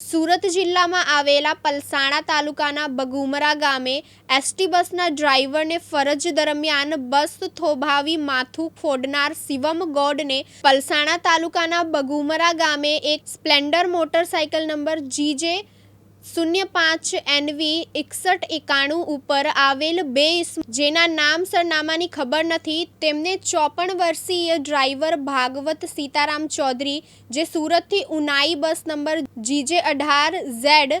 સુરત જિલ્લામાં આવેલા પલસાણા તાલુકાના બગુમરા ગામે એસટી બસના ડ્રાઈવરને ફરજ દરમિયાન બસ થોભાવી માથું ફોડનાર શિવમ ગોડને પલસાણા તાલુકાના બગુમરા ગામે એક સ્પ્લેન્ડર મોટરસાઇકલ નંબર જીજે શૂન્ય પાંચ એનવી એકસઠ એકાણું ઉપર આવેલ બે જેના નામ સરનામાની ખબર નથી, તેમને ચોપન વર્ષીય ડ્રાઈવર ભાગવત સીતારામ ચૌધરી, જે સુરતથી ઉનાઈ બસ નંબર જીજે અઢાર ઝેડ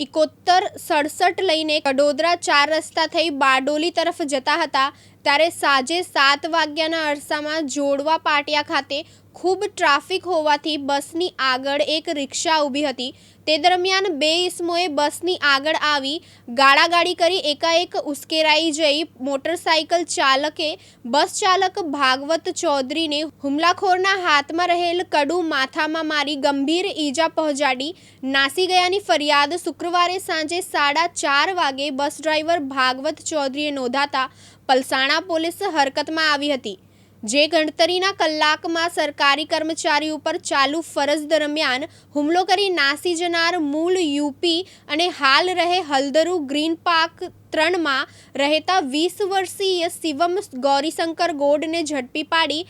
ઇકોતર સડસઠ લઈને કડોદરા ચાર રસ્તા થઈ બારડોલી તરફ જતા હતા, ત્યારે સાંજે સાત વાગ્યાના અરસામાં જોડવા પાટિયા ખાતે ખૂબ ટ્રાફિક હોવાથી બસની આગળ એક રિક્ષા ઊભી હતી. તે દરમિયાન બે ઇસમોએ બસની આગળ આવી ગાળાગાળી કરી. એકાએક ઉશ્કેરાઈ જઈ મોટરસાઇકલ ચાલકે બસ ચાલક ભાગવત ચૌધરીને હુમલાખોરના હાથમાં રહેલ કડું માથામાં મારી ગંભીર ઈજા પહોંચાડી. નાસી ગયાની ફરિયાદ શુક્રવારે સાંજે સાડા ચાર વાગે બસ ડ્રાઈવર ભાગવત ચૌધરીએ નોંધાતા પલસાણા પોલીસ હરકતમાં આવી હતી. જે ગણતરીના કલાકમાં સરકારી કર્મચારી ઉપર ચાલુ ફરજ દરમિયાન હુમલો કરી નાસી જનાર મૂળ યુપી અને હાલ રહે હલદરુ ગ્રીન પાર્ક ત્રણમાં રહેતા વીસ વર્ષીય શિવમ ગૌરીશંકર ગોડને ઝડપી પાડી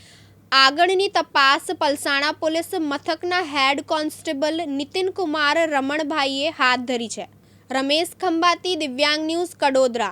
આગળની તપાસ પલસાણા પોલીસ મથકના હેડ કોન્સ્ટેબલ નીતિનકુમાર રમણભાઈએ હાથ ધરી છે. રમેશ ખંભાતી, દિવ્યાંગ ન્યૂઝ, કડોદરા.